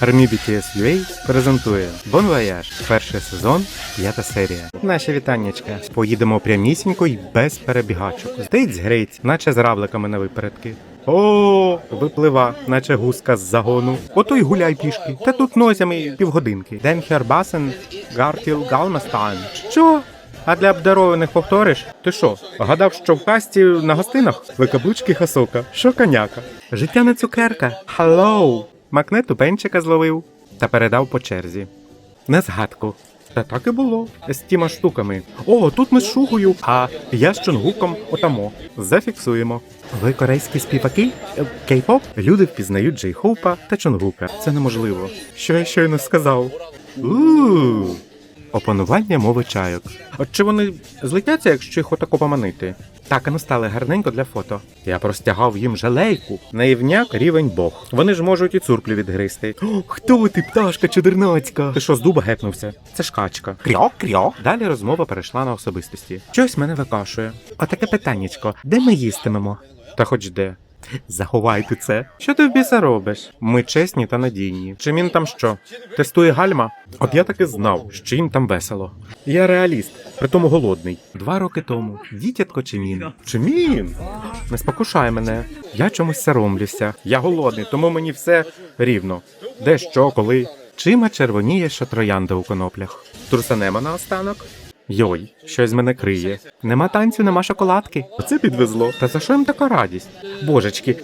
Армі BTS UA презентує Bon Voyage, перший сезон, п'ята серія. Наші вітаннячка. Поїдемо прямісінько й без перебігачок. Здець грець, наче з равликами на випередки. О, виплива, наче гуска з загону. Ото й гуляй пішки. Та тут нозями півгодинки. Денхер басен, гартіл галмастан. Що? А для обдарованих повториш? Ти що, гадав, що в касті на гостинах? Викаблучки хасока, що коняка. Життя не цукерка. Халлоу! Макне тупенчика зловив та передав по черзі. На згадку. Та так і було. З тіма штуками. О, тут ми з шугою, а я з чонгуком отамо. Зафіксуємо. Ви корейські співаки? Е, Кей-поп? Люди впізнають Джей Хоупа та Чонгука. Це неможливо. Що я щойно сказав? у Опанування мови чайок. От чи вони злетяться, якщо їх отако поманити? Так, а ну стали гарненько для фото. Я простягав їм жалейку. Наївняк рівень бог. Вони ж можуть і цурплю відгристи. О, хто ти, пташка чудернацька? Ти що з дуба гепнувся? Це ж качка. Крьок, крьок. Далі розмова перейшла на особистості. Щось мене викашує. Отаке питаннячко. Де ми їстимемо? Та хоч де. Заховайте це. Що ти в біса робиш? Ми чесні та надійні. Чи він там що? Тестує гальма? От я таки знав, що їм там весело. Я реаліст, притому голодний. Два роки тому. Дітятко Чимін. Чимін? Не спокушай мене. Я чомусь соромлюся. Я голодний, тому мені все рівно. Де що, коли. Чима червоніє, що троянда у коноплях. Турсанема наостанок. Йой, щось мене криє. Нема танцю, нема шоколадки. Оце підвезло. Та за що їм така радість? Божечки.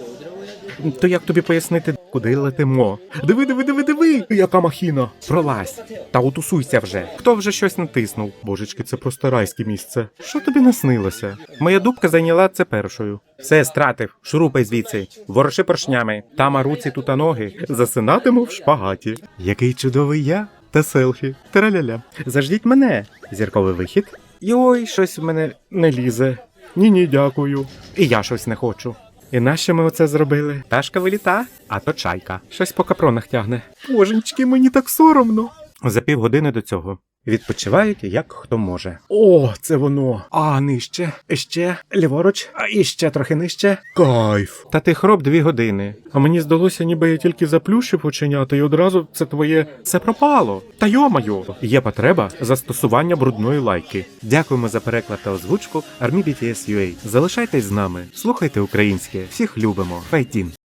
То як тобі пояснити, куди летимо? Диви, диви, диви, диви! Яка махіна! Пролазь! Та утусуйся вже. Хто вже щось натиснув? Божечки, це просто райське місце. Що тобі наснилося? Моя дубка зайняла це першою. Все стратив, шурупай звідси, вороши поршнями. Там руці тута ноги. Засинатиму в шпагаті. Який чудовий я та селфі. Тараляля. Заждіть мене. Зірковий вихід. Йой, щось в мене не лізе. Ні, ні, дякую. І я щось не хочу. І нащо ми оце зробили? Пташка виліта, а то чайка. Щось по капронах тягне. Боженьки, мені так соромно. За півгодини до цього. Відпочивають як хто може. О, це воно. А нижче, ще, ліворуч, а іще трохи нижче. Кайф. Та ти хроп дві години. А мені здалося, ніби я тільки заплющив оченята, і одразу це твоє все пропало. Та йомаю. Є потреба застосування брудної лайки. Дякуємо за переклад та озвучку Армі BTS UA. Залишайтесь з нами, слухайте українське, всіх любимо. Файтін.